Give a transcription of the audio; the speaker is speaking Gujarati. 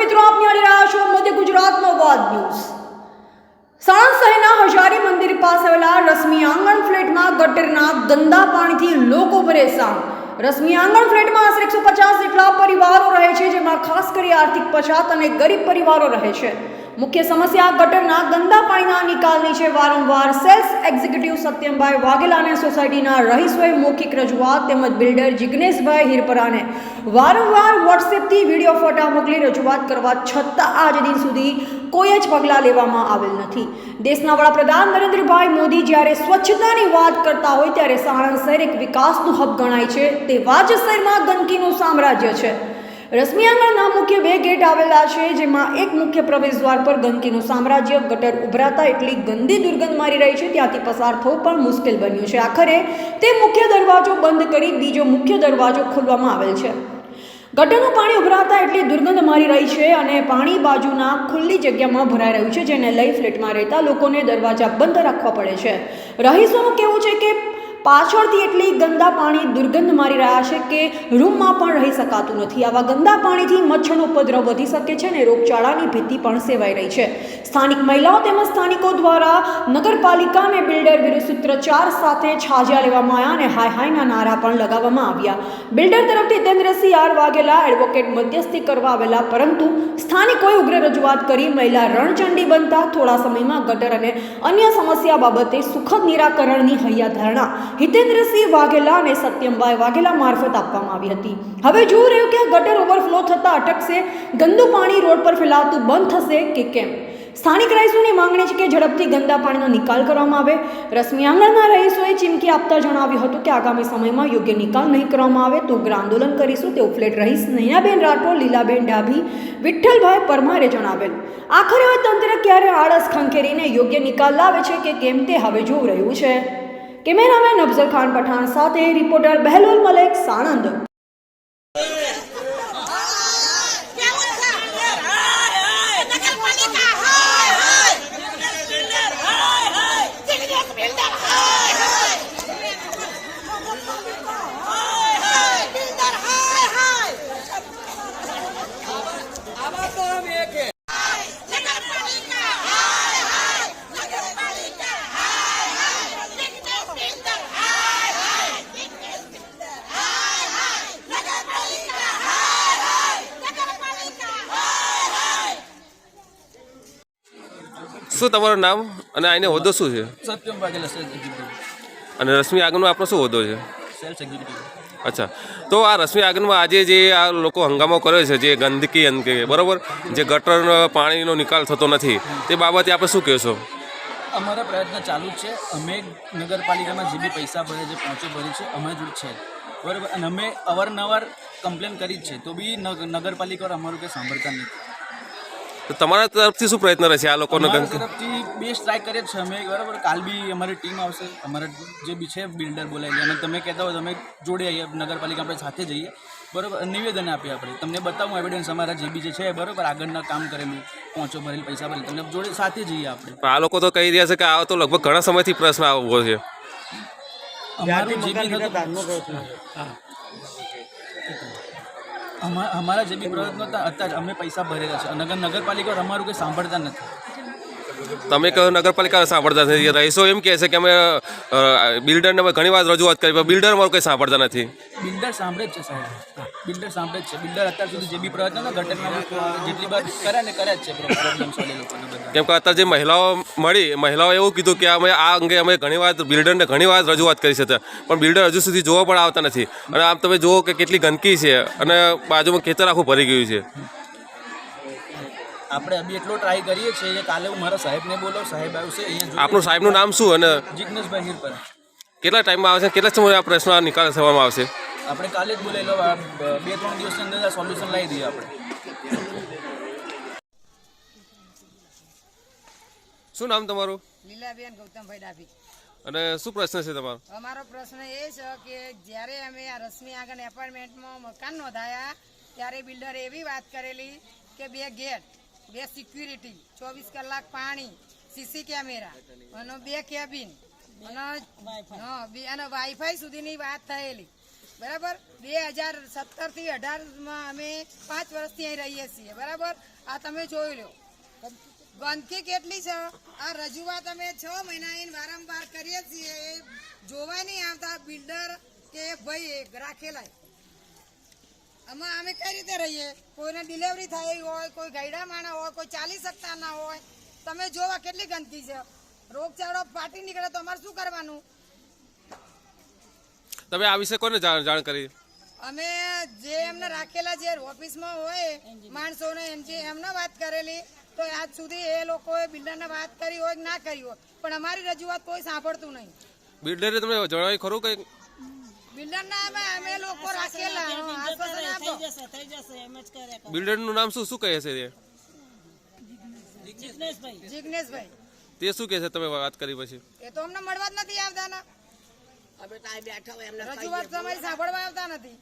મિત્રો આપ નિહાળી રહ્યા છો મધ્ય ગુજરાતનો વાદ ન્યૂઝ. સાણંદ શહેરના હજારી મંદિર પાસે આવેલા રશ્મિ આંગણ ફ્લેટમાં ગટરના ગંદા પાણીથી લોકો પરેશાન. રશ્મિ આંગણ ફ્લેટમાં આશરે એકસો પચાસ જેટલા પરિવારો રહે છે, જેમાં ખાસ કરી આર્થિક પછાત અને ગરીબ પરિવારો રહે છે. મુખ્ય સમસ્યા ગટરના ગંદા પાણીના નિકાલની છે વારંવાર. સેલ્સ એક્ઝિક્યુટિવ સત્યમભાઈ વાઘેલાને સોસાયટીના રહીશોએ મૌખિક રજૂઆત તેમજ બિલ્ડર જિગ્નેશભાઈ હિરપરાને વારંવાર વોટ્સએપથી વીડિયો, ફોટા મોકલી રજૂઆત કરવા છતાં આજ દિન સુધી કોઈ જ પગલાં લેવામાં આવેલ નથી. દેશના વડાપ્રધાન નરેન્દ્રભાઈ મોદી જ્યારે સ્વચ્છતાની વાત કરતા હોય ત્યારે સાણંદ શહેર એક વિકાસનું હબ ગણાય છે. તે વાજ શહેરમાં ગંદકીનું સામ્રાજ્ય છે. રશ્મિ આંગણના મુખ્ય બે ગેટ આવેલા છે, જેમાં એક મુખ્ય પ્રવેશ દ્વાર પર ગંદકીનું સામ્રાજ્ય, ગટર ઉભરાતા એટલી ગંદી દુર્ગંધ મારી રહી છે, ત્યાંથી પસાર થવું પણ મુશ્કેલ બન્યું છે. આખરે તે મુખ્ય દરવાજો બંધ કરી બીજો મુખ્ય દરવાજો ખોલવામાં આવેલ છે. ગટરનું પાણી ઉભરાતા એટલી દુર્ગંધ મારી રહી છે અને પાણી બાજુના ખુલ્લી જગ્યામાં ભરાઈ રહ્યું છે, જેને લઈ ફ્લેટમાં રહેતા લોકોને દરવાજા બંધ રાખવા પડે છે. રહીશોનું કહેવું છે કે પાછળથી એટલી ગંદા પાણી દુર્ગંધ મારી રહ્યા છે કે રૂમમાં પણ રહી શકાતું નથી. આવા ગંદા પાણીથી મચ્છરનો ઉપદ્રવ વધી શકે છે અને રોગચાળાની ભીતિ પણ સેવાઈ રહી છે. સ્થાનિક મહિલાઓ તેમજ સ્થાનિકો દ્વારા નગરપાલિકા અને બિલ્ડર વિરુદ્ધ સૂત્રોચ્ચાર સાથે છાજ્યા લેવામાં આવ્યા અને હાય હાયના નારા પણ લગાવવામાં આવ્યા. બિલ્ડર તરફથી તેન્દ્રસિંહ આર વાઘેલા એડવોકેટ મધ્યસ્થી કરવા આવેલા, પરંતુ સ્થાનિકોએ ઉગ્ર રજૂઆત કરી મહિલા રણચંડી બનતા થોડા સમયમાં ગટર અને અન્ય સમસ્યા બાબતે સુખદ નિરાકરણની હૈયાધારણા હિતેન્દ્રસિંહ વાઘેલા અને સત્યમભાઈ વાઘેલા મારફત આપવામાં આવી હતી. હવે જોવું રહ્યું કે આ ગટર ઓવરફ્લો થતાં અટકશે, ગંદુ પાણી રોડ પર ફેલાતું બંધ થશે કે કેમ? સ્થાનિક રહીશોની માંગણી છે કે ઝડપથી ગંદા પાણીનો નિકાલ કરવામાં આવે. રશ્મિ આંગણના રહીશોએ ચીમકી આપતા જણાવ્યું હતું કે આગામી સમયમાં યોગ્ય નિકાલ નહીં કરવામાં આવે તો ઉગ્ર આંદોલન કરીશું. તેવું ફ્લેટ રહીશ નૈનાબેન રાઠોડ, લીલાબેન ડાભી, વિઠ્ઠલભાઈ પરમારે જણાવેલ. આખરે હવે તંત્ર ક્યારે આળસ ખંખેરીને યોગ્ય નિકાલ લાવે છે કે કેમ તે હવે જોવું રહ્યું છે. કેમેરામેન અફઝલ ખાન પઠાણ સાથે રિપોર્ટર બહેલોલ મલેક સાણંદ. શું તમારું નામ? અને આને હોદ્દો શું છે? સત્યમ વાઘેલા સેલ્સ એક્ઝિક્યુટિવ અને રશ્મિ આગનનો આપણો શું હોદ્દો છે? સેલ્સ એક્ઝિક્યુટિવ અચ્છા. તો આ રશ્મિ આગળમાં આજે જે આ લોકો હંગામો કરે છે જે ગંદકી અંગે બરાબર? જે ગટર પાણીનો નિકાલ થતો નથી તે બાબતે આપણે શું કહેશો? અમારા પ્રયત્ન ચાલુ જ છે. અમે નગરપાલિકામાં જે બી પૈસા ભરે છે પહોંચો ભરી છે અમે જ છે. બરાબર? અને અમે અવારનવાર કમ્પ્લેન કરી જ છે. તો બી નગ- નગરપાલિકા અમારું કંઈ સાંભળતા નથી. તો તમારા તરફથી શું પ્રયત્ન રહેશે આ લોકોનો તરફથી બે ટ્રાય કરીએ જ છે અમે. બરાબર? કાલ બી અમારી ટીમ આવશે. અમારા જે બી છે બિલ્ડર બોલાવી અને તમે કહેતા હોય તમે જોડે આવીએ. નગરપાલિકા આપણે સાથે જઈએ. બરાબર? નિવેદન આપીએ આપણે. તમને બતાવું એવિડન્સ અમારા જે બી જે છે બરાબર? આગળના કામ કરેલું પહોંચો ભરેલ પૈસા ભરેલ. તમને જોડે સાથે જઈએ આપણે. આ લોકો તો કહી રહ્યા છે કે આ તો લગભગ ઘણા સમયથી પ્રશ્ન આવો છે. અમારું જે બી નગર- અમા- અમારા જે બી પ્રયત્નો હતા, અત્યારે અમે પૈસા ભરેલા છે. નગર નગરપાલિકા અમારું કંઈ સાંભળતા નથી. તમે કહો નગરપાલિકા સાંભળતા નથી રહીશો એમ કહે છે કે અમે બિલ્ડરને અમે ઘણી વાર રજૂઆત કરી પણ બિલ્ડર અમારું કંઈ સાંભળતા નથી. બિલ્ડર સાંભળે જ છે સાહેબ. બિલ્ડર સાંભળે જ છે. બિલ્ડર અત્યાર સુધી જે બી પ્રયત્ન જેટલી વાર કરે ને કરે જ છે પ્રોબ્લેમ કેમ કે અત્યારે જે મહિલાઓ મળી મહિલાઓ એવું કીધું કે અમે આ અંગે અમે ઘણી વાર બિલ્ડરને ઘણી વાર રજૂઆત કરી છે પણ બિલ્ડર હજુ સુધી જોવા પણ આવતા નથી. અને આમ તમે જુઓ કે કેટલી ગંદકી છે અને બાજુમાં ખેતર આખું ભરી ગયું છે. આપણે અભી એટલો ટ્રાય કરીએ છીએ કે કાલે હું મારા સાહેબને બોલો સાહેબ આવશે અહીંયા આપણું સાહેબનું નામ શું અને જિગ્નેશભાઈ હિરપર કેટલા ટાઈમમાં આવશે કેટલા સમય આ પ્રશ્ન નિકાલ થવામાં આવશે? આપણે કાલે જ બોલેલો આ બે ત્રણ દિવસની અંદર સોલ્યુશન લાવી દઈએ આપણે. શું નામ તમારું? લીલાબેન ગૌતમભાઈ ડાભી. અને શું પ્રશ્ન છે તમારો? અમારો પ્રશ્ન એ છે કે જ્યારે અમે આ રશ્મિ આગળ એપાર્ટમેન્ટમાં મકાન નોંધાયા ત્યારે બિલ્ડરે એવી વાત કરેલી કે બે ગેટ બે સિક્યુરિટી ચોવીસ કલાક પાણી સીસી કેમેરા અને બે કેબિન અને વાઈફાઈ સુધીની વાત થયેલી. બરાબર? બે હજાર સત્તરથી અઢારમાં અમે પાંચ વર્ષથી અહીં રહીએ છીએ. બરાબર? આ તમે જોઈ લો. ગંદકી કેટલી છે? આ રજૂઆત અમે છ મહિના એને વારંવાર કરીએ છીએ. એ જોવા નહીં આવતા બિલ્ડર કે ભાઈ રાખેલા આમાં અમે કઈ રીતે રહીએ? કોઈને ડિલિવરી થઈ હોય કોઈ ગયડા માણા હોય કોઈ ચાલી શકતા ના હોય. તમે જોવા કેટલી ગંદકી છે. રોગચાળો ફાટી નીકળે તો અમારે શું કરવાનું? તમે આ વિશે કોને જાણ કરી? અમે જે એમને રાખેલા જે ઓફિસમાં હોય માણસોને એમ જે એમને વાત કરેલી તો આજ સુધી એ લોકોએ બિલ્ડરને વાત કરી હોય કે ના કરી હોય. પણ અમારી રજૂઆત કોઈ સાંભળતું નહીં. બિલ્ડરે તમે જણાવ્યું ખરું કંઈ બિલ્ડરના અમે અમે લોકો રાખેલા આશ્વાસન આપો. થઈ જશે થઈ જશે એમ જ કરે બિલ્ડરનું નામ શું શું કહે છે તે? જિગ્નેશભાઈ. જિગ્નેશભાઈ. તે શું કહે છે તમે વાત કરી પછી? એ તો અમને મળવા જ નથી આવતા ના અમે તો આ બેઠા હોય એમને રજૂઆત તમારી સાંભળવા આવતા નથી.